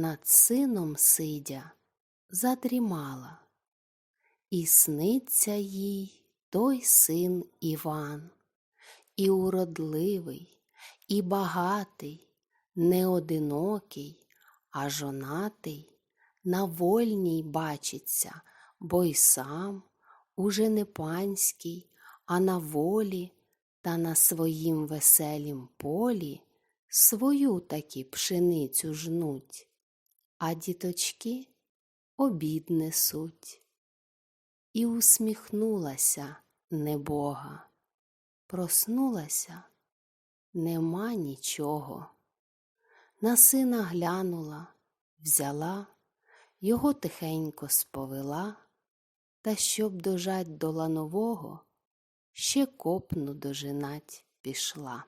над сином сидя задрімала. І сниться їй той син Іван, і уродливий, і багатий, не одинокий, а жонатий, на вольній бачиться, бо й сам уже не панський, а на волі та на своїм веселім полі свою таки пшеницю жнуть, а діточки обід несуть. І усміхнулася небога, проснулася, нема нічого. На сина глянула, взяла, його тихенько сповела, та щоб дожать до ланового, ще копну дожинать пішла.